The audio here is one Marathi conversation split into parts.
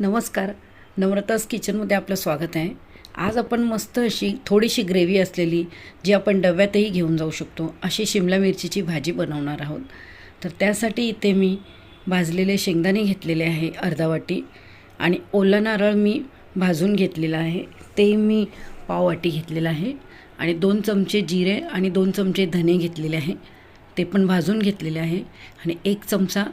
नमस्कार. नम्रताज किचनमध्ये आपलं स्वागत आहे. आज आपण मस्त अशी थोडीशी ग्रेव्ही असलेली जी आपण डब्यातही घेऊन जाऊ शकतो अशी शिमला मिरचीची भाजी बनवणार आहोत. तर त्यासाठी इथे मी भाजलेले शेंगदाणे घेतलेले आहे अर्धा वाटी आणि ओला नारळ मी भाजून घेतलेला आहे. ते मी पाववाटी घेतलेलं आहे. आणि दोन चमचे जिरे आणि दोन चमचे धने घेतलेले आहे. ते पण भाजून घेतलेले आहे. आणि एक चमचा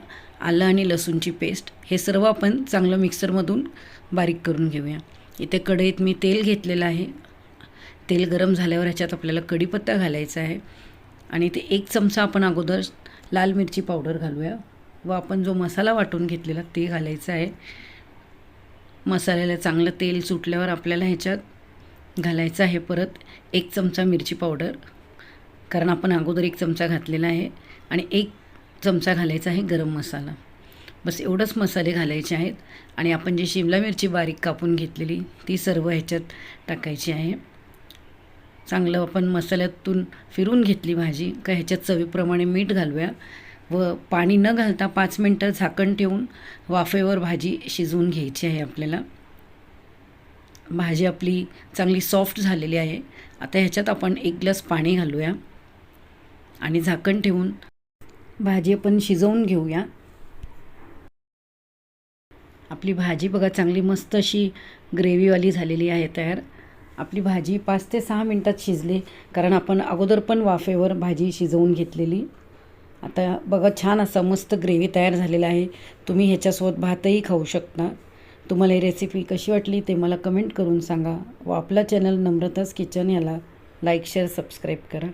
आलं आणि लसूणची पेस्ट. हे सर्व आपण चांगलं मिक्सरमधून बारीक करून घेऊया. इथे कढईत मी तेल घेतलेलं आहे. तेल गरम झाल्यावर ह्याच्यात आपल्याला कढीपत्ता घालायचा आहे. आणि ते एक चमचा आपण अगोदर लाल मिरची पावडर घालूया व आपण जो मसाला वाटून घेतलेला ते घालायचा आहे. मसाल्याला चांगलं तेल सुटल्यावर आपल्याला ह्याच्यात घालायचं आहे परत एक चमचा मिरची पावडर. कारण आपण अगोदर एक चमचा घातलेला आहे आणि एक चमचा घालायचा आहे गरम मसाला. बस एवढंच मसाले घालायचे आहेत आणि आपण जी शिमला मिरची बारीक कापून घेतलेली ती सर्व ह्याच्यात टाकायची आहे. चांगलं आपण मसाल्यातून फिरून घेतली भाजी का ह्याच्यात चवीप्रमाणे मीठ घालूया व पाणी न घालता पाच मिनटं झाकण ठेवून वाफेवर भाजी शिजवून घ्यायची आहे आपल्याला. भाजी आपली चांगली सॉफ्ट झालेली आहे. आता ह्याच्यात आपण एक ग्लास पाणी घालूया. आणि झाकण ठेवून भाजी आपण शिजवून घेऊया. आपली भाजी बघा चांगली मस्त अशी ग्रेव्हीवाली झालेली आहे तयार. आपली भाजी पाच ते सहा मिनटात शिजली कारण आपण अगोदर पण वाफेवर भाजी शिजवून घेतलेली. आता बघा छान असा मस्त ग्रेव्ही तयार झालेला आहे. तुम्ही ह्याच्यासोबत भातही खाऊ शकता. तुम्हाला ही रेसिपी कशी वाटली ते मला कमेंट करून सांगा. व आपला चॅनल नम्रताच किचन याला लाईक शेअर सबस्क्राईब करा.